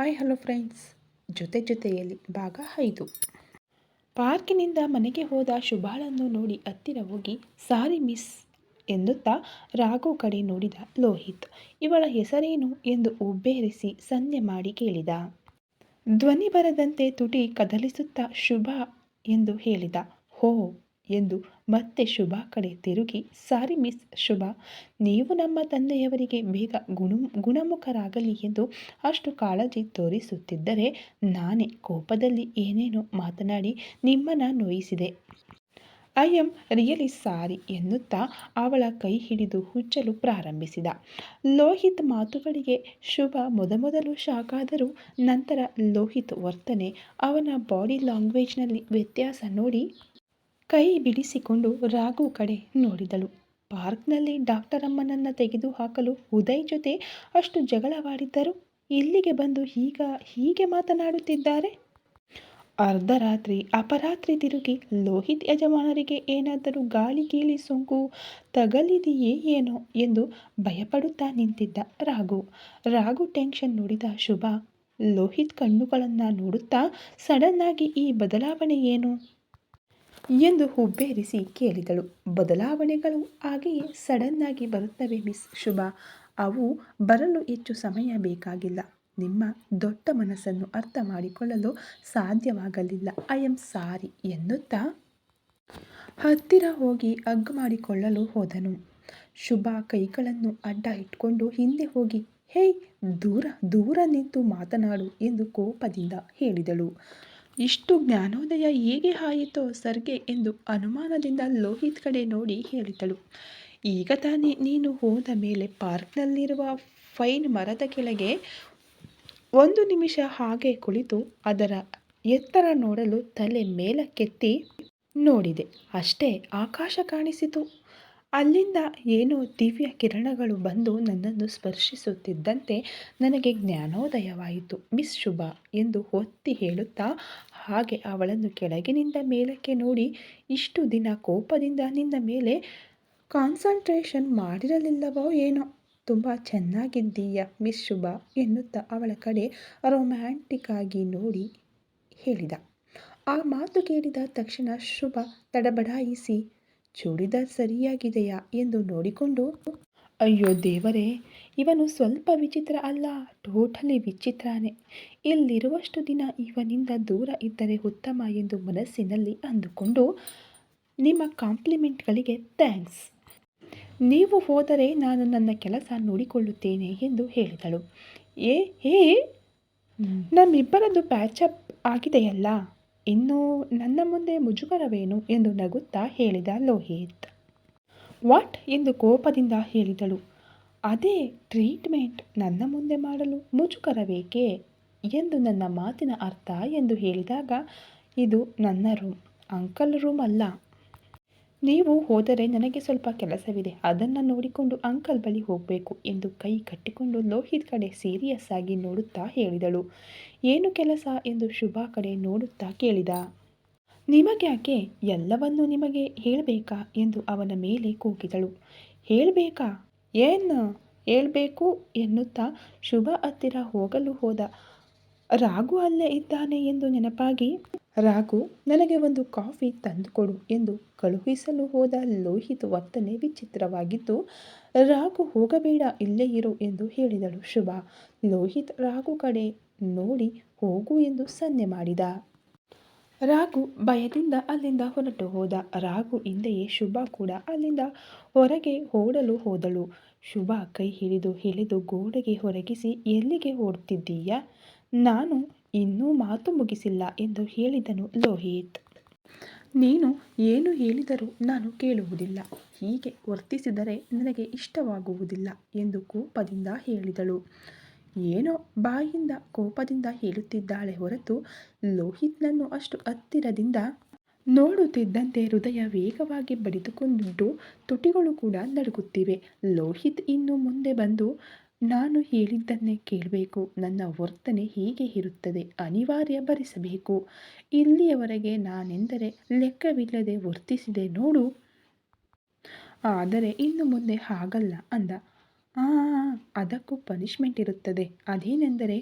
Hi, hello friends. ಜೊತೆ ಜೊತೆಯಲ್ಲಿ ಭಾಗ ಐದು. ಪಾರ್ಕಿನಿಂದ ಮನೆಗೆ ಹೋದ ಶುಭಾಳನ್ನು ನೋಡಿ ಹತ್ತಿರ ಹೋಗಿ, ಸಾರಿ ಮಿಸ್ ಎನ್ನುತ್ತಾ ರಾಘು ಕಡೆ ನೋಡಿದ ಲೋಹಿತ್. ಇವಳ ಹೆಸರೇನು ಎಂದು ಉಬ್ಬೇರಿಸಿ ಸನ್ನೆ ಮಾಡಿ ಕೇಳಿದ. ಧ್ವನಿ ಬರದಂತೆ ತುಟಿ ಕದಲಿಸುತ್ತಾ, ಶುಭ ಎಂದು ಹೇಳಿದ. ಹೋ ಎಂದು ಮತ್ತೆ ಶುಭಾ ಕಡೆ ತಿರುಗಿ, ಸಾರಿ ಮಿಸ್ ಶುಭಾ, ನೀವು ನಮ್ಮ ತಂದೆಯವರಿಗೆ ಬೇಗ ಗುಣ, ಗುಣಮುಖರಾಗಲಿ ಎಂದು ಅಷ್ಟು ಕಾಳಜಿ ತೋರಿಸುತ್ತಿದ್ದರೆ ನಾನೇ ಕೋಪದಲ್ಲಿ ಏನೇನೋ ಮಾತನಾಡಿ ನಿಮ್ಮನ್ನು ನೋಯಿಸಿದೆ. ಐ ಆಮ್ ರಿಯಲಿ ಸಾರಿ ಎನ್ನುತ್ತಾ ಅವಳ ಕೈ ಹಿಡಿದು ಹುಚ್ಚಲು ಪ್ರಾರಂಭಿಸಿದ. ಲೋಹಿತ್ ಮಾತುಗಳಿಗೆ ಶುಭ ಮೊದಮೊದಲು ಶಾಕಾದರೂ ನಂತರ ಲೋಹಿತ್ ವರ್ತನೆ ಅವನ ಬಾಡಿ ಲ್ಯಾಂಗ್ವೇಜ್ನಲ್ಲಿ ವ್ಯತ್ಯಾಸ ನೋಡಿ ಕೈ ಬಿಡಿಸಿಕೊಂಡು ರಾಘು ಕಡೆ ನೋಡಿದಳು. ಪಾರ್ಕ್ನಲ್ಲಿ ಡಾಕ್ಟರ್ ಅಮ್ಮನನ್ನು ತೆಗೆದುಹಾಕಲು ಉದಯ್ ಜೊತೆ ಅಷ್ಟು ಜಗಳವಾಡಿದ್ದರು. ಇಲ್ಲಿಗೆ ಬಂದು ಈಗ ಹೀಗೆ ಮಾತನಾಡುತ್ತಿದ್ದಾರೆ? ಅರ್ಧರಾತ್ರಿ ಅಪರಾತ್ರಿ ತಿರುಗಿ ಲೋಹಿತ್ ಯಜಮಾನರಿಗೆ ಏನಾದರೂ ಗಾಳಿ ಗೀಳಿ ಸೋಂಕು ತಗಲಿದೆಯೇ ಏನೋ ಎಂದು ಭಯಪಡುತ್ತಾ ನಿಂತಿದ್ದ ರಾಘು. ರಾಘು ಟೆನ್ಷನ್ ನೋಡಿದ ಶುಭ ಲೋಹಿತ್ ಕಣ್ಣುಗಳನ್ನು ನೋಡುತ್ತಾ ಸಡನ್ನಾಗಿ ಈ ಬದಲಾವಣೆ ಏನು? ಎಂದು ಹುಬ್ಬೇರಿಸಿ ಕೇಳಿದಳು. ಬದಲಾವಣೆಗಳು ಹಾಗೆಯೇ ಸಡನ್ನಾಗಿ ಬರುತ್ತವೆ, ಮಿಸ್ ಶುಭ. ಅವು ಬರಲು ಹೆಚ್ಚು ಸಮಯ ಬೇಕಾಗಿಲ್ಲ. ನಿಮ್ಮ ದೊಡ್ಡ ಮನಸ್ಸನ್ನು ಅರ್ಥ ಮಾಡಿಕೊಳ್ಳಲು ಸಾಧ್ಯವಾಗಲಿಲ್ಲ. ಐ ಆಮ್ ಸಾರಿ ಎನ್ನುತ್ತಾ? ಹತ್ತಿರ ಹೋಗಿ ಅಗ್ ಮಾಡಿಕೊಳ್ಳಲು ಹೋದನು. ಶುಭ ಕೈಗಳನ್ನು ಅಡ್ಡ ಇಟ್ಕೊಂಡು ಹಿಂದೆ ಹೋಗಿ, ಹೇಯ್, ದೂರ ದೂರ ನಿಂತು ಮಾತನಾಡು ಎಂದು ಕೋಪದಿಂದ ಹೇಳಿದಳು. ಇಷ್ಟು ಜ್ಞಾನೋದಯ ಹೇಗೆ ಆಯಿತೋ ಸರ್ಗೆ ಎಂದು ಅನುಮಾನದಿಂದ ಲೋಹಿತ್ ಕಡೆ ನೋಡಿ ಹೇಳಿದಳು. ಈಗ ತಾನೇ ನೀನು ಹೋದ ಮೇಲೆ ಪಾರ್ಕ್ನಲ್ಲಿರುವ ಫೈನ್ ಮರದ ಕೆಳಗೆ ಒಂದು ನಿಮಿಷ ಹಾಗೆ ಕುಳಿತು ಅದರ ಎತ್ತರ ನೋಡಲು ತಲೆ ಮೇಲಕ್ಕೆತ್ತಿ ನೋಡಿದೆ. ಅಷ್ಟೇ ಆಕಾಶ ಕಾಣಿಸಿತು. ಅಲ್ಲಿಂದ ಏನೋ ದಿವ್ಯ ಕಿರಣಗಳು ಬಂದು ನನ್ನನ್ನು ಸ್ಪರ್ಶಿಸುತ್ತಿದ್ದಂತೆ ನನಗೆ ಜ್ಞಾನೋದಯವಾಯಿತು. ಮಿಸ್ ಶುಭ ಎಂದು ಒತ್ತಿ ಹೇಳುತ್ತಾ ಹಾಗೆ ಅವಳನ್ನು ಕೆಳಗಿನಿಂದ ಮೇಲಕ್ಕೆ ನೋಡಿ ಇಷ್ಟು ದಿನ ಕೋಪದಿಂದ ನಿನ್ನ ಮೇಲೆ ಕಾನ್ಸಂಟ್ರೇಷನ್ ಮಾಡಿರಲಿಲ್ಲವೋ ಏನೋ? ತುಂಬ ಚೆನ್ನಾಗಿದ್ದೀಯ ಮಿಸ್ ಶುಭ ಎನ್ನುತ್ತಾ ಅವಳ ಕಡೆ ರೊಮ್ಯಾಂಟಿಕ್ ಆಗಿ ನೋಡಿ ಹೇಳಿದ. ಆ ಮಾತು ಕೇಳಿದ ತಕ್ಷಣ ಶುಭ ತಡಬಡಾಯಿಸಿ ಚೂಡಿದಾರ್ ಸರಿಯಾಗಿದೆಯಾ ಎಂದು ನೋಡಿಕೊಂಡು, ಅಯ್ಯೋ ದೇವರೇ, ಇವನು ಸ್ವಲ್ಪ ವಿಚಿತ್ರ ಅಲ್ಲ, ಟೋಟಲಿ ವಿಚಿತ್ರಾನೆ. ಇಲ್ಲಿರುವಷ್ಟು ದಿನ ಇವನಿಂದ ದೂರ ಇದ್ದರೆ ಉತ್ತಮ ಎಂದು ಮನಸ್ಸಿನಲ್ಲಿ ಅಂದುಕೊಂಡು, ನಿಮ್ಮ ಕಾಂಪ್ಲಿಮೆಂಟ್ಗಳಿಗೆ ಥ್ಯಾಂಕ್ಸ್. ನೀವು ಹೋದರೆ ನಾನು ನನ್ನ ಕೆಲಸ ನೋಡಿಕೊಳ್ಳುತ್ತೇನೆ ಎಂದು ಹೇಳಿದಳು. ಏ ಹೇ ನಮ್ಮಿಬ್ಬರದ್ದು ಪ್ಯಾಚಪ್ ಆಗಿದೆಯಲ್ಲ? ಇನ್ನು ನನ್ನ ಮುಂದೆ ಮುಜುಗರವೇನು ಎಂದು ನಗುತ್ತಾ ಹೇಳಿದ ಲೋಹಿತ್. ವಾಟ್ ಎಂದು ಕೋಪದಿಂದ ಹೇಳಿದಳು. ಅದೇ ಟ್ರೀಟ್ಮೆಂಟ್ ನನ್ನ ಮುಂದೆ ಮಾಡಲು ಮುಜುಗರವೇಕೆ ಎಂದು ನನ್ನ ಮಾತಿನ ಅರ್ಥ ಎಂದು ಹೇಳಿದಾಗ, ಇದು ನನ್ನ ರೂಮ್, ಅಂಕಲ್ ರೂಮ್ ಅಲ್ಲ. ನೀವು ಹೋದರೆ ನನಗೆ ಸ್ವಲ್ಪ ಕೆಲಸವಿದೆ. ಅದನ್ನು ನೋಡಿಕೊಂಡು ಅಂಕಲ್ ಬಳಿ ಹೋಗಬೇಕು ಎಂದು ಕೈ ಕಟ್ಟಿಕೊಂಡು ಲೋಹಿತ್ ಕಡೆ ಸೀರಿಯಸ್ ಆಗಿ ನೋಡುತ್ತಾ ಹೇಳಿದಳು. ಏನು ಕೆಲಸ? ಎಂದು ಶುಭಾ ಕಡೆ ನೋಡುತ್ತಾ ಕೇಳಿದ. ನಿಮಗ್ಯಾಕೆ ಎಲ್ಲವನ್ನೂ ನಿಮಗೆ ಹೇಳಬೇಕಾ? ಎಂದು ಅವನ ಮೇಲೆ ಕೂಗಿದಳು. ಹೇಳಬೇಕಾ? ಏನು ಹೇಳಬೇಕು? ಎನ್ನುತ್ತಾ ಶುಭ ಹತ್ತಿರ ಹೋಗಲು ಹೋದ. ರಾಘು ಅಲ್ಲೇ ಇದ್ದಾನೆ ಎಂದು ನೆನಪಾಗಿ ರಾಘು, ನನಗೆ ಒಂದು ಕಾಫಿ ತಂದುಕೊಡು ಎಂದು ಕಳುಹಿಸಲು ಹೋದ ಲೋಹಿತ್ ವರ್ತನೆ ವಿಚಿತ್ರವಾಗಿದ್ದು ರಾಘು, ಹೋಗಬೇಡ, ಇಲ್ಲೇ ಇರು ಎಂದು ಹೇಳಿದಳು ಶುಭ. ಲೋಹಿತ್ ರಾಘು ಕಡೆ ನೋಡಿ, ಹೋಗು ಎಂದು ಸನ್ನೆ ಮಾಡಿದ. ರಾಘು ಭಯದಿಂದ ಅಲ್ಲಿಂದ ಹೊರಟು ಹೋದ. ರಾಘು ಹಿಂದೆಯೇ ಶುಭ ಕೂಡ ಅಲ್ಲಿಂದ ಹೊರಗೆ ಓಡಲು ಹೋದಳು. ಶುಭ ಕೈ ಹಿಡಿದು ಹಿಡಿದು ಗೋಡೆಗೆ ಹೊರಗಿಸಿ, ಎಲ್ಲಿಗೆ ಓಡ್ತಿದ್ದೀಯಾ? ನಾನು ಇನ್ನೂ ಮಾತು ಮುಗಿಸಿಲ್ಲ ಎಂದು ಹೇಳಿದನು ಲೋಹಿತ್. ನೀನು ಏನು ಹೇಳಿದರೂ ನಾನು ಕೇಳುವುದಿಲ್ಲ. ಹೀಗೆ ವರ್ತಿಸಿದರೆ ನನಗೆ ಇಷ್ಟವಾಗುವುದಿಲ್ಲ ಎಂದು ಕೋಪದಿಂದ ಹೇಳಿದಳು. ಏನೋ ಬಾಯಿಂದ ಕೋಪದಿಂದ ಹೇಳುತ್ತಿದ್ದಾಳೆ ಹೊರತು ಲೋಹಿತ್ನನ್ನು ಅಷ್ಟು ಹತ್ತಿರದಿಂದ ನೋಡುತ್ತಿದ್ದಂತೆ ಹೃದಯ ವೇಗವಾಗಿ ಬಡಿದುಕೊಂಡು ತುಟಿಗಳು ಕೂಡ ನಡುಗುತ್ತಿವೆ. ಲೋಹಿತ್ ಇನ್ನು ಮುಂದೆ ಬಂದು ನಾನು ಹೇಳಿದ್ದನ್ನೇ ಕೇಳಬೇಕು. ನನ್ನ ವರ್ತನೆ ಹೀಗೆ ಇರುತ್ತದೆ. ಅನಿವಾರ್ಯ ಭರಿಸಬೇಕು. ಇಲ್ಲಿಯವರೆಗೆ ನಾನೆಂದರೆ ಲೆಕ್ಕವಿಲ್ಲದೆ ವರ್ತಿಸಿದೆ ನೋಡು. ಆದರೆ ಇನ್ನು ಮುಂದೆ ಹಾಗಲ್ಲ ಅಂದ. ಆ, ಅದಕ್ಕೂ ಪನಿಷ್ಮೆಂಟ್ ಇರುತ್ತದೆ. ಅದೇನೆಂದರೆ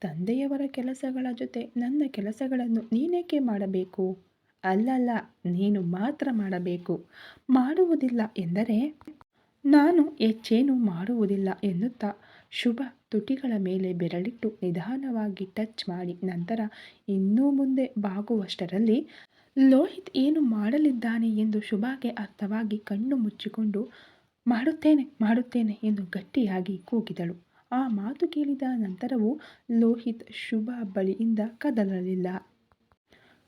ತಂದೆಯವರ ಕೆಲಸಗಳ ಜೊತೆ ನನ್ನ ಕೆಲಸಗಳನ್ನು ನೀನೇಕೆ ಮಾಡಬೇಕು? ಅಲ್ಲಲ್ಲ, ನೀನು ಮಾತ್ರ ಮಾಡಬೇಕು. ಮಾಡುವುದಿಲ್ಲ ಎಂದರೆ ನಾನು ಹೆಚ್ಚೇನು ಮಾಡುವುದಿಲ್ಲ ಎನ್ನುತ್ತಾ ಶುಭ ತುಟಿಗಳ ಮೇಲೆ ಬೆರಳಿಟ್ಟು ನಿಧಾನವಾಗಿ ಟಚ್ ಮಾಡಿ ನಂತರ ಇನ್ನೂ ಮುಂದೆ ಬಾಗುವಷ್ಟರಲ್ಲಿ, ಲೋಹಿತ್ ಏನು ಮಾಡಲಿದ್ದಾನೆ ಎಂದು ಶುಭಾಗೆ ಅರ್ಥವಾಗಿ ಕಣ್ಣು ಮುಚ್ಚಿಕೊಂಡು, ಮಾಡುತ್ತೇನೆ ಮಾಡುತ್ತೇನೆ ಎಂದು ಗಟ್ಟಿಯಾಗಿ ಕೂಗಿದಳು. ಆ ಮಾತು ಕೇಳಿದ ನಂತರವೂ ಲೋಹಿತ್ ಶುಭ ಬಳಿಯಿಂದ ಕದಲಲಿಲ್ಲ.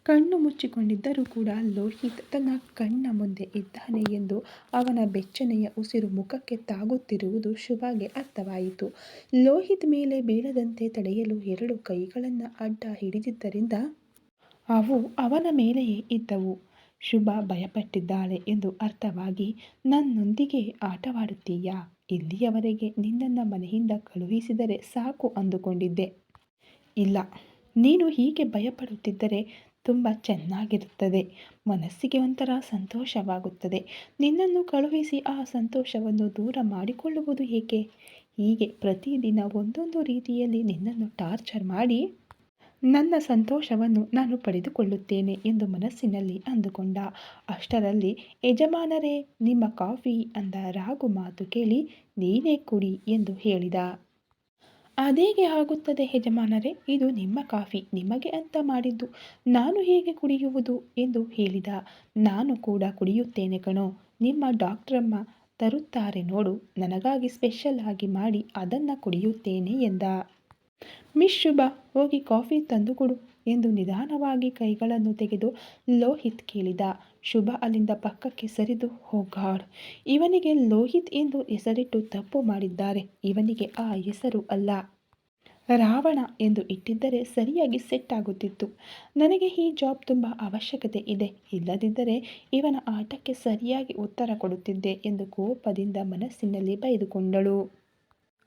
ಕಣ್ಣು ಮುಚ್ಚಿಕೊಂಡಿದ್ದರೂ ಕೂಡ ಲೋಹಿತ್ ತನ್ನ ಕಣ್ಣ ಮುಂದೆ ಇದ್ದಾನೆ ಎಂದು ಅವನ ಬೆಚ್ಚನೆಯ ಉಸಿರು ಮುಖಕ್ಕೆ ತಾಗುತ್ತಿರುವುದು ಶುಭಾಗೆ ಅರ್ಥವಾಯಿತು. ಲೋಹಿತ್ ಮೇಲೆ ಬೀಳದಂತೆ ತಡೆಯಲು ಎರಡು ಕೈಗಳನ್ನು ಅಡ್ಡ ಹಿಡಿದಿದ್ದರಿಂದ ಅವು ಅವನ ಮೇಲೆಯೇ ಇದ್ದವು. ಶುಭ ಭಯಪಟ್ಟಿದ್ದಾಳೆ ಎಂದು ಅರ್ಥವಾಗಿ, ನನ್ನೊಂದಿಗೆ ಆಟವಾಡುತ್ತೀಯಾ? ಇಲ್ಲಿಯವರೆಗೆ ನಿನ್ನನ್ನು ಮನೆಯಿಂದ ಕಳುಹಿಸಿದರೆ ಸಾಕು ಅಂದುಕೊಂಡಿದ್ದೆ. ಇಲ್ಲ, ನೀನು ಹೀಗೆ ಭಯಪಡುತ್ತಿದ್ದರೆ ತುಂಬ ಚೆನ್ನಾಗಿರುತ್ತದೆ. ಮನಸ್ಸಿಗೆ ಒಂಥರ ಸಂತೋಷವಾಗುತ್ತದೆ. ನಿನ್ನನ್ನು ಕಳುಹಿಸಿ ಆ ಸಂತೋಷವನ್ನು ದೂರ ಮಾಡಿಕೊಳ್ಳುವುದು ಏಕೆ? ಹೀಗೆ ಪ್ರತಿದಿನ ಒಂದೊಂದು ರೀತಿಯಲ್ಲಿ ನಿನ್ನನ್ನು ಟಾರ್ಚರ್ ಮಾಡಿ ನನ್ನ ಸಂತೋಷವನ್ನು ನಾನು ಪಡೆದುಕೊಳ್ಳುತ್ತೇನೆ ಎಂದು ಮನಸ್ಸಿನಲ್ಲಿ ಅಂದುಕೊಂಡ. ಅಷ್ಟರಲ್ಲಿ, ಯಜಮಾನರೇ, ನಿಮ್ಮ ಕಾಫಿ ಅಂದ ರಾಗು ಮಾತು ಕೇಳಿ, ನೀನೇ ಕುಡಿ ಎಂದು ಹೇಳಿದ. ಅದೇಗೆ ಆಗುತ್ತದೆ ಯಜಮಾನರೇ, ಇದು ನಿಮ್ಮ ಕಾಫಿ, ನಿಮಗೆ ಅಂತ ಮಾಡಿದ್ದು. ನಾನು ಹೇಗೆ ಕುಡಿಯುವುದು ಎಂದು ಹೇಳಿದ. ನಾನು ಕೂಡ ಕುಡಿಯುತ್ತೇನೆ ಕಣೋ, ನಿಮ್ಮ ಡಾಕ್ಟ್ರಮ್ಮ ತರುತ್ತಾರೆ ನೋಡು, ನನಗಾಗಿ ಸ್ಪೆಷಲ್ ಆಗಿ ಮಾಡಿ ಅದನ್ನು ಕುಡಿಯುತ್ತೇನೆ ಎಂದ. ಮಿಸ್ ಶುಭ, ಹೋಗಿ ಕಾಫಿ ತಂದು ಕೊಡು ಎಂದು ನಿಧಾನವಾಗಿ ಕೈಗಳನ್ನು ತೆಗೆದು ಲೋಹಿತ್ ಕೇಳಿದ. ಶುಭ ಅಲ್ಲಿಂದ ಪಕ್ಕಕ್ಕೆ ಸರಿದು ಹೋ ಗಾಡ್, ಇವನಿಗೆ ಲೋಹಿತ್ ಎಂದು ಹೆಸರಿಟ್ಟು ತಪ್ಪು ಮಾಡಿದ್ದಾರೆ. ಇವನಿಗೆ ಆ ಹೆಸರು ಅಲ್ಲ. ರಾವಣ ಎಂದು ಇಟ್ಟಿದ್ದರೆ ಸರಿಯಾಗಿ ಸೆಟ್ ಆಗುತ್ತಿತ್ತು. ನನಗೆ ಈ ಜಾಬ್ ತುಂಬ ಅವಶ್ಯಕತೆ ಇದೆ. ಇಲ್ಲದಿದ್ದರೆ ಇವನ ಆಟಕ್ಕೆ ಸರಿಯಾಗಿ ಉತ್ತರ ಕೊಡುತ್ತಿದ್ದೆ ಎಂದು ಕೋಪದಿಂದ ಮನಸ್ಸಿನಲ್ಲಿ ಬೈದುಕೊಂಡಳು.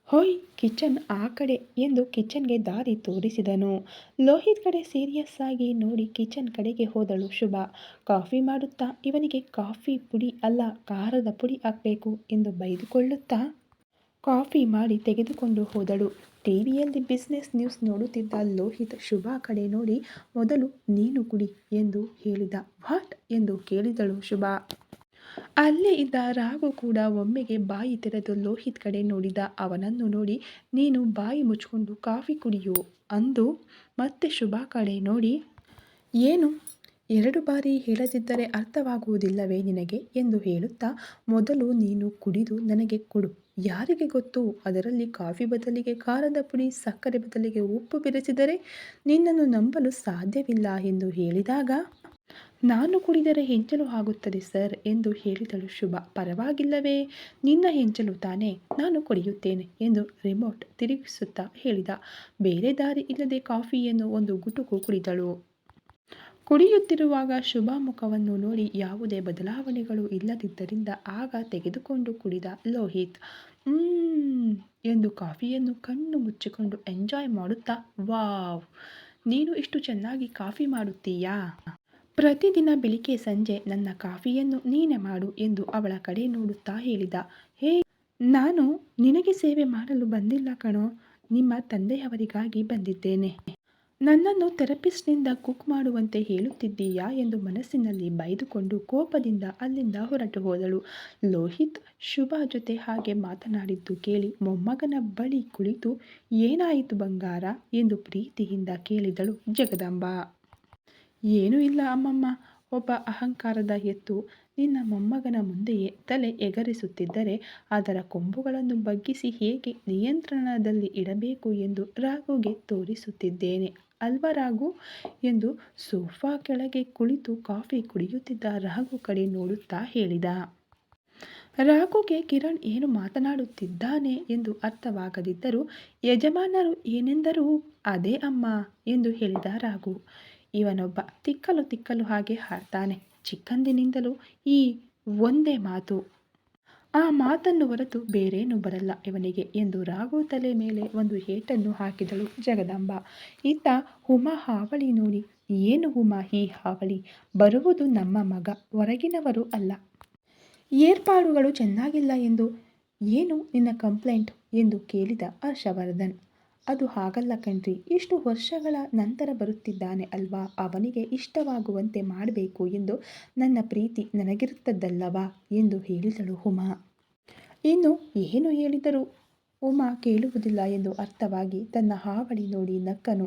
ಹೋಯ್, ಕಿಚನ್ ಆ ಕಡೆ ಎಂದು ಕಿಚನ್ಗೆ ದಾರಿ ತೋರಿಸಿದನು. ಲೋಹಿತ್ ಕಡೆ ಸೀರಿಯಸ್ ಆಗಿ ನೋಡಿ ಕಿಚನ್ ಕಡೆಗೆ ಹೋದಳು ಶುಭ. ಕಾಫಿ ಮಾಡುತ್ತಾ? ಇವನಿಗೆ ಕಾಫಿ ಪುಡಿ ಅಲ್ಲ, ಖಾರದ ಪುಡಿ ಹಾಕಬೇಕು ಎಂದು ಬೈದುಕೊಳ್ಳುತ್ತಾ ಕಾಫಿ ಮಾಡಿ ತೆಗೆದುಕೊಂಡು ಹೋದಳು. ಟಿವಿಯಲ್ಲಿ ಬಿಸ್ನೆಸ್ ನ್ಯೂಸ್ ನೋಡುತ್ತಿದ್ದ ಲೋಹಿತ್, ಶುಭಾ ಕಡೆ ನೋಡಿ, ಮೊದಲು ನೀನು ಕುಡಿ ಎಂದು ಹೇಳಿದ. ವಾಟ್ ಎಂದು ಕೇಳಿದಳು ಶುಭಾ. ಅಲ್ಲೇ ಇದ್ದ ರಾಘು ಕೂಡ ಒಮ್ಮೆಗೆ ಬಾಯಿ ತೆರೆದು ಲೋಹಿತ್ ಕಡೆ ನೋಡಿದ. ಅವನನ್ನು ನೋಡಿ, ನೀನು ಬಾಯಿ ಮುಚ್ಕೊಂಡು ಕಾಫಿ ಕುಡಿಯು ಅಂದು ಮತ್ತೆ ಶುಭ ಕಡೆ ನೋಡಿ, ಏನು? ಎರಡು ಬಾರಿ ಹೇಳದಿದ್ದರೆ ಅರ್ಥವಾಗುವುದಿಲ್ಲವೇ ನಿನಗೆ ಎಂದು ಹೇಳುತ್ತಾ, ಮೊದಲು ನೀನು ಕುಡಿದು ನನಗೆ ಕೊಡು. ಯಾರಿಗೆ ಗೊತ್ತು? ಅದರಲ್ಲಿ ಕಾಫಿ ಬದಲಿಗೆ ಖಾರದ ಪುಡಿ, ಸಕ್ಕರೆ ಬದಲಿಗೆ ಉಪ್ಪು ಬೆರೆಸಿದರೆ ನಿನ್ನನ್ನು ನಂಬಲು ಸಾಧ್ಯವಿಲ್ಲ ಎಂದು ಹೇಳಿದಾಗ, ನಾನು ಕುಡಿದರೆ ಹೆಂಚಲು ಆಗುತ್ತದೆ ಸರ್ ಎಂದು ಹೇಳಿದಳು ಶುಭ. ಪರವಾಗಿಲ್ಲವೇ, ನಿನ್ನ ಹೆಂಚಲು ತಾನೇ, ನಾನು ಕುಡಿಯುತ್ತೇನೆ ಎಂದು ರಿಮೋಟ್ ತಿರುಗಿಸುತ್ತಾ ಹೇಳಿದ. ಬೇರೆ ದಾರಿ ಇಲ್ಲದೆ ಕಾಫಿಯನ್ನು ಒಂದು ಗುಟುಕು ಕುಡಿದಳು. ಕುಡಿಯುತ್ತಿರುವಾಗ ಶುಭ ಮುಖವನ್ನು ನೋಡಿ ಯಾವುದೇ ಬದಲಾವಣೆಗಳು ಇಲ್ಲದಿದ್ದರಿಂದ ಆಗ ತೆಗೆದುಕೊಂಡು ಕುಡಿದ ಲೋಹಿತ್ ಎಂದು ಕಾಫಿಯನ್ನು ಕಣ್ಣು ಮುಚ್ಚಿಕೊಂಡು ಎಂಜಾಯ್ ಮಾಡುತ್ತಾ, ವಾವ್, ನೀನು ಇಷ್ಟು ಚೆನ್ನಾಗಿ ಕಾಫಿ ಮಾಡುತ್ತೀಯಾ? ಪ್ರತಿದಿನ ಬೆಳಿಗ್ಗೆ ಸಂಜೆ ನನ್ನ ಕಾಫಿಯನ್ನು ನೀನೆ ಮಾಡು, ಎಂದು ಅವಳ ಕಡೆ ನೋಡುತ್ತಾ ಹೇಳಿದ. ಹೇ, ನಾನು ನಿನಗೆ ಸೇವೆ ಮಾಡಲು ಬಂದಿಲ್ಲ ಕಣೋ, ನಿಮ್ಮ ತಂದೆಯವರಿಗಾಗಿ ಬಂದಿದ್ದೇನೆ. ನನ್ನನ್ನು ಥೆರಪಿಸ್ಟ್ನಿಂದ ಕುಕ್ ಮಾಡುವಂತೆ ಹೇಳುತ್ತಿದ್ದೀಯಾ ಎಂದು ಮನಸ್ಸಿನಲ್ಲಿ ಬೈದುಕೊಂಡು ಕೋಪದಿಂದ ಅಲ್ಲಿಂದ ಹೊರಟು ಹೋದಳು. ಲೋಹಿತ್ ಶುಭ ಜೊತೆ ಹಾಗೆ ಮಾತನಾಡಿದ್ದು ಕೇಳಿ ಮೊಮ್ಮಗನ ಬಳಿ ಕುಳಿತು, ಏನಾಯಿತು ಬಂಗಾರ? ಎಂದು ಪ್ರೀತಿಯಿಂದ ಕೇಳಿದಳು ಜಗದಾಂಬ. ಏನೂ ಇಲ್ಲ ಅಮ್ಮಮ್ಮ ಒಬ್ಬ ಅಹಂಕಾರದ ಎತ್ತು ನಿನ್ನ ಮೊಮ್ಮಗನ ಮುಂದೆಯೇ ತಲೆ ಎಗರಿಸುತ್ತಿದ್ದರೆ ಅದರ ಕೊಂಬುಗಳನ್ನು ಬಗ್ಗಿಸಿ ಹೇಗೆ ನಿಯಂತ್ರಣದಲ್ಲಿ ಇಡಬೇಕು ಎಂದು ರಾಘುಗೆ ತೋರಿಸುತ್ತಿದ್ದೇನೆ. ಅಲ್ವ ರಾಘು ಎಂದು ಸೋಫಾ ಕೆಳಗೆ ಕುಳಿತು ಕಾಫಿ ಕುಡಿಯುತ್ತಿದ್ದ ರಾಘು ಕಡೆ ನೋಡುತ್ತಾ ಹೇಳಿದ. ರಾಘುಗೆ ಕಿರಣ್ ಏನು ಮಾತನಾಡುತ್ತಿದ್ದಾನೆ ಎಂದು ಅರ್ಥವಾಗದಿದ್ದರೂ ಯಜಮಾನರು ಏನೆಂದರೂ? ಅದೇ ಅಮ್ಮ ಎಂದು ಹೇಳಿದ ರಾಘು ಇವನೊಬ್ಬ ತಿಕ್ಕಲು ತಿಕ್ಕಲು ಹಾಗೆ ಹಾಡ್ತಾನೆ. ಚಿಕ್ಕಂದಿನಿಂದಲೂ ಈ ಒಂದೇ ಮಾತು. ಆ ಮಾತನ್ನು ಹೊರತು ಬೇರೇನೂ ಬರಲ್ಲ ಇವನಿಗೆ ಎಂದು ರಾಘು ತಲೆ ಮೇಲೆ ಒಂದು ಏಟನ್ನು ಹಾಕಿದಳು ಜಗದಾಂಬ. ಇತ್ತ ಉಮಾ ಹಾವಳಿ ನೋಡಿ, ಏನು ಉಮಾ ಈ ಹಾವಳಿ? ಬರುವುದು ನಮ್ಮ ಮಗ, ಹೊರಗಿನವರು ಅಲ್ಲ. ಏರ್ಪಾಡುಗಳು ಚೆನ್ನಾಗಿಲ್ಲ ಎಂದು ಏನು ನಿನ್ನ ಕಂಪ್ಲೇಂಟ್? ಎಂದು ಕೇಳಿದ ಹರ್ಷವರ್ಧನ್. ಅದು ಹಾಗಲ್ಲ ಕಣ್ರಿ. ಇಷ್ಟು ವರ್ಷಗಳ ನಂತರ ಬರುತ್ತಿದ್ದಾನೆ ಅಲ್ವಾ? ಅವನಿಗೆ ಇಷ್ಟವಾಗುವಂತೆ ಮಾಡಬೇಕು ಎಂದು ನನ್ನ ಪ್ರೀತಿ ನನಗಿರುತ್ತದಲ್ಲವಾ? ಎಂದು ಹೇಳಿದಳು ಉಮಾ. ಇನ್ನು ಏನು ಹೇಳಿದರು? ಉಮಾ ಕೇಳುವುದಿಲ್ಲ ಎಂದು ಅರ್ಥವಾಗಿ ತನ್ನ ಹಾವಳಿ ನೋಡಿ ನಕ್ಕನು.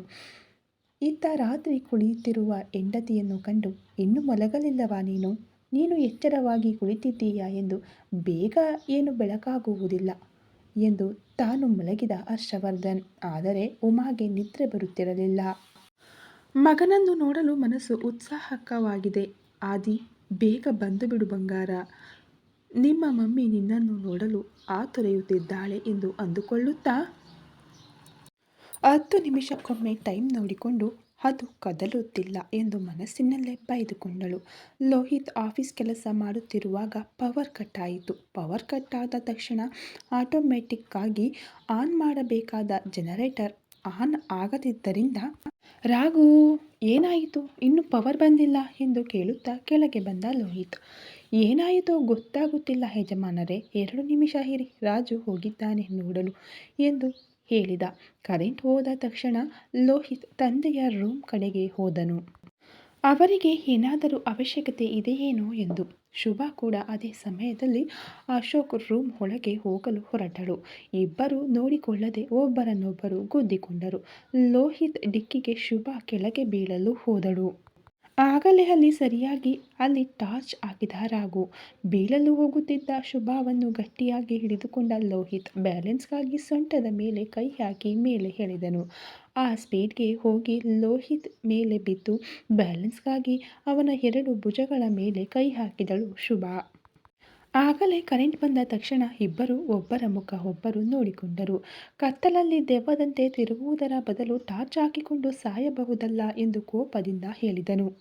ಇತ್ತ ರಾತ್ರಿ ಕುಳಿತಿರುವ ಹೆಂಡತಿಯನ್ನು ಕಂಡು, ಇನ್ನೂ ಮಲಗಲಿಲ್ಲವಾ ನೀನು? ನೀನು ಎಚ್ಚರವಾಗಿ ಕುಳಿತಿದ್ದೀಯಾ? ಎಂದು, ಬೇಗ ಏನು ಬೆಳಕಾಗುವುದಿಲ್ಲ. ಎಂದು ತಾನು ಮಲಗಿದ ಹರ್ಷವರ್ಧನ್. ಆದರೆ ಉಮಾಗೆ ನಿದ್ರೆ ಬರುತ್ತಿರಲಿಲ್ಲ. ಮಗನನ್ನು ನೋಡಲು ಮನಸ್ಸು ಉತ್ಸಾಹಕವಾಗಿದೆ. ಆದಿ, ಬೇಗ ಬಂದು ಬಿಡು ಬಂಗಾರ. ನಿಮ್ಮ ಮಮ್ಮಿ ನಿನ್ನನ್ನು ನೋಡಲು ಆತೊರೆಯುತ್ತಿದ್ದಾಳೆ ಎಂದು ಅಂದುಕೊಳ್ಳುತ್ತಾ? ಹತ್ತು ನಿಮಿಷಕ್ಕೊಮ್ಮೆ ಟೈಮ್ ನೋಡಿಕೊಂಡು ಅದು ಕದಲುತ್ತಿಲ್ಲ ಎಂದು ಮನಸ್ಸಿನಲ್ಲೇ ಬೈದುಕೊಂಡಳು. ಲೋಹಿತ್ ಆಫೀಸ್ ಕೆಲಸ ಮಾಡುತ್ತಿರುವಾಗ ಪವರ್ ಕಟ್ ಆಯಿತು ಪವರ್ ಕಟ್ ಆದ ತಕ್ಷಣ ಆಟೋಮೆಟಿಕ್ಕಾಗಿ ಆನ್ ಮಾಡಬೇಕಾದ ಜನರೇಟರ್ ಆನ್ ಆಗದಿದ್ದರಿಂದ, ರಾಘು, ಏನಾಯಿತು? ಇನ್ನು ಪವರ್ ಬಂದಿಲ್ಲ ಎಂದು ಕೇಳುತ್ತಾ ಕೆಳಗೆ ಬಂದ ಲೋಹಿತ್. ಏನಾಯಿತೋ ಗೊತ್ತಾಗುತ್ತಿಲ್ಲ ಯಜಮಾನರೇ, ಎರಡು ನಿಮಿಷ ಇರಿ, ರಾಜು ಹೋಗಿದ್ದಾನೆ ನೋಡಲು ಎಂದು ಹೇಳಿದ. ಕರೆಂಟ್ ಹೋದ ತಕ್ಷಣ ಲೋಹಿತ್ ತಂದೆಯ ರೂಮ್ ಕಡೆಗೆ ಹೋದನು. ಅವರಿಗೆ ಏನಾದರೂ ಅವಶ್ಯಕತೆ ಇದೆಯೇನೋ ಎಂದು. ಶುಭ ಕೂಡ ಅದೇ ಸಮಯದಲ್ಲಿ ಅಶೋಕ್ ರೂಮ್ ಒಳಗೆ ಹೋಗಲು ಹೊರಟಳು. ಇಬ್ಬರು ನೋಡಿಕೊಳ್ಳದೆ ಒಬ್ಬರನ್ನೊಬ್ಬರು ಗುದ್ದಿಕೊಂಡರು. ಲೋಹಿತ್ ಡಿಕ್ಕಿಗೆ ಶುಭ ಕೆಳಗೆ ಬೀಳಲು ಹೋದಳು. ಆಗಲೇ ಅಲ್ಲಿ ಸರಿಯಾಗಿ ಅಲ್ಲಿ ಟಾರ್ಚ್ ಹಾಕಿದ ರಾಘು ಬೀಳಲು ಹೋಗುತ್ತಿದ್ದ ಶುಭಾವನ್ನು ಗಟ್ಟಿಯಾಗಿ ಹಿಡಿದುಕೊಂಡ ಲೋಹಿತ್ ಬ್ಯಾಲೆನ್ಸ್ಗಾಗಿ ಸೊಂಟದ ಮೇಲೆ ಕೈ ಹಾಕಿ ಮೇಲೆ ಹೇಳಿದನು. ಆ ಸ್ಪೀಡ್ಗೆ ಹೋಗಿ ಲೋಹಿತ್ ಮೇಲೆ ಬಿದ್ದು ಬ್ಯಾಲೆನ್ಸ್ಗಾಗಿ ಅವನ ಎರಡು ಭುಜಗಳ ಮೇಲೆ ಕೈ ಹಾಕಿದಳು ಶುಭಾ. ಆಗಲೇ ಕರೆಂಟ್ ಬಂದ ತಕ್ಷಣ ಇಬ್ಬರು ಒಬ್ಬರ ಮುಖ ಒಬ್ಬರು ನೋಡಿಕೊಂಡರು. ಕತ್ತಲಲ್ಲಿ ದೆವ್ವದಂತೆ ತಿರುಗುವುದರ ಬದಲು ಟಾರ್ಚ್ ಹಾಕಿಕೊಂಡು ಸಾಯಬಹುದಲ್ಲ ಎಂದು ಕೋಪದಿಂದ ಹೇಳಿದನು.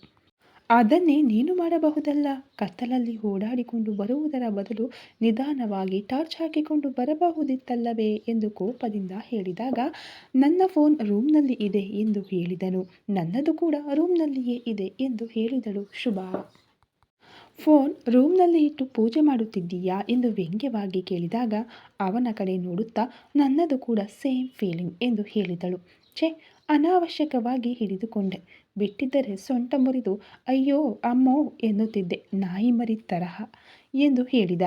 ಅದನ್ನೇ ನೀನು ಮಾಡಬಹುದಲ್ಲ? ಕತ್ತಲಲ್ಲಿ ಓಡಾಡಿಕೊಂಡು ಬರುವುದರ ಬದಲು ನಿಧಾನವಾಗಿ ಟಾರ್ಚ್ ಹಾಕಿಕೊಂಡು ಬರಬಹುದಿತ್ತಲ್ಲವೇ ಎಂದು ಕೋಪದಿಂದ ಹೇಳಿದಾಗ, ನನ್ನ ಫೋನ್ ರೂಮ್ನಲ್ಲಿ ಇದೆ ಎಂದು ಹೇಳಿದನು. ನನ್ನದು ಕೂಡ ರೂಮ್ನಲ್ಲಿಯೇ ಇದೆ ಎಂದು ಹೇಳಿದಳು ಶುಭಾ. ಫೋನ್ ರೂಮ್ನಲ್ಲಿ ಇಟ್ಟು ಪೂಜೆ ಮಾಡುತ್ತಿದ್ದೀಯಾ ಎಂದು ವ್ಯಂಗ್ಯವಾಗಿ ಕೇಳಿದಾಗ ಅವನ ಕಡೆ ನೋಡುತ್ತಾ ನನ್ನದು ಕೂಡ ಸೇಮ್ ಫೀಲಿಂಗ್ ಎಂದು ಹೇಳಿದಳು. ಛೇ, ಅನಾವಶ್ಯಕವಾಗಿ ಹಿಡಿದುಕೊಂಡೆ. ಬಿಟ್ಟಿದ್ದರೆ ಸೊಂಟ ಮುರಿದು, ಅಯ್ಯೋ, ಅಮ್ಮೋ ಎನ್ನುತ್ತಿದ್ದೆ. ನಾಯಿ ಮರಿ ತರಹ ಎಂದು ಹೇಳಿದ.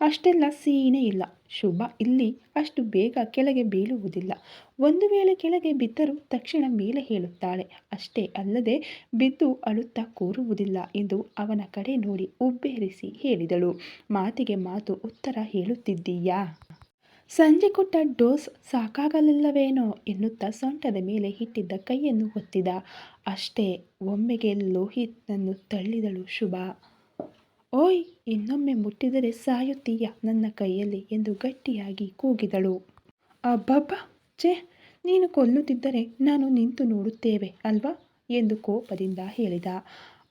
ಅಷ್ಟೆಲ್ಲ ಸೀನೇ ಇಲ್ಲ. ಶುಭ, ಇಲ್ಲಿ ಅಷ್ಟು ಬೇಗ ಕೆಳಗೆ ಬೀಳುವುದಿಲ್ಲ. ಒಂದು ವೇಳೆ ಕೆಳಗೆ ಬಿದ್ದರೂ ತಕ್ಷಣ ಮೇಲೆ ಹೇಳುತ್ತಾಳೆ, ಅಷ್ಟೇ ಅಲ್ಲದೆ ಬಿದ್ದು ಅಳುತ್ತಾ ಕೂರುವುದಿಲ್ಲ ಎಂದು ಅವನ ಕಡೆ ನೋಡಿ ಉಬ್ಬೇರಿಸಿ ಹೇಳಿದಳು. ಮಾತಿಗೆ ಮಾತು ಉತ್ತರ ಹೇಳುತ್ತಿದ್ದೀಯಾ? ಸಂಜೆ ಕೊಟ್ಟ ಡೋಸ್ ಸಾಕಾಗಲಿಲ್ಲವೇನೋ ಎನ್ನುತ್ತಾ ಸೊಂಟದ ಮೇಲೆ ಇಟ್ಟಿದ್ದ ಕೈಯನ್ನು ಒತ್ತಿದ. ಅಷ್ಟೇ, ಒಮ್ಮೆಗೆ ಲೋಹಿತ್ನನ್ನು ತಳ್ಳಿದಳು ಶುಭ. ಓಯ್, ಇನ್ನೊಮ್ಮೆ ಮುಟ್ಟಿದರೆ ಸಾಯುತ್ತೀಯ ನನ್ನ ಕೈಯಲ್ಲಿ ಎಂದು ಗಟ್ಟಿಯಾಗಿ ಕೂಗಿದಳು. ಅಬ್ಬಬ್ಬ, ಛೇ, ನೀನು ಕೊಲ್ಲುತ್ತಿದ್ದರೆ ನಾನು ನಿಂತು ನೋಡುತ್ತೇವೆ ಅಲ್ವಾ? ಎಂದು ಕೋಪದಿಂದ ಹೇಳಿದ.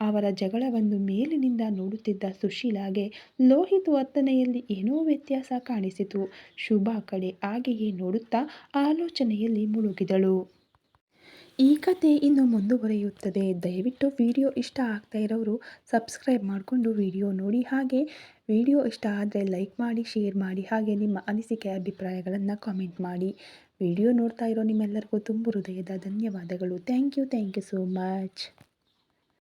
ಅವರ ಜಗಳವನ್ನು ಮೇಲಿನಿಂದ ನೋಡುತ್ತಿದ್ದ ಸುಶೀಲಾಗೆ ಲೋಹಿತ್ ವರ್ತನೆಯಲ್ಲಿ ಏನೋ ವ್ಯತ್ಯಾಸ ಕಾಣಿಸಿತು. ಶುಭ ಕಡೆ ಹಾಗೆಯೇ ನೋಡುತ್ತಾ ಆಲೋಚನೆಯಲ್ಲಿ ಮುಳುಗಿದಳು. ಈ ಕತೆ ಇನ್ನು ಮುಂದುವರೆಯುತ್ತದೆ. ದಯವಿಟ್ಟು ವಿಡಿಯೋ ಇಷ್ಟ ಆಗ್ತಾ ಇರೋರು ಸಬ್ಸ್ಕ್ರೈಬ್ ಮಾಡಿಕೊಂಡು ವಿಡಿಯೋ ನೋಡಿ. ಹಾಗೆ ವಿಡಿಯೋ ಇಷ್ಟ ಆದರೆ ಲೈಕ್ ಮಾಡಿ, ಶೇರ್ ಮಾಡಿ. ಹಾಗೆ ನಿಮ್ಮ ಅನಿಸಿಕೆ, ಅಭಿಪ್ರಾಯಗಳನ್ನು ಕಾಮೆಂಟ್ ಮಾಡಿ. ವಿಡಿಯೋ ನೋಡ್ತಾ ಇರೋ ನಿಮ್ಮೆಲ್ಲರಿಗೂ ತುಂಬ ಹೃದಯದ ಧನ್ಯವಾದಗಳು. Thank you thank you so much.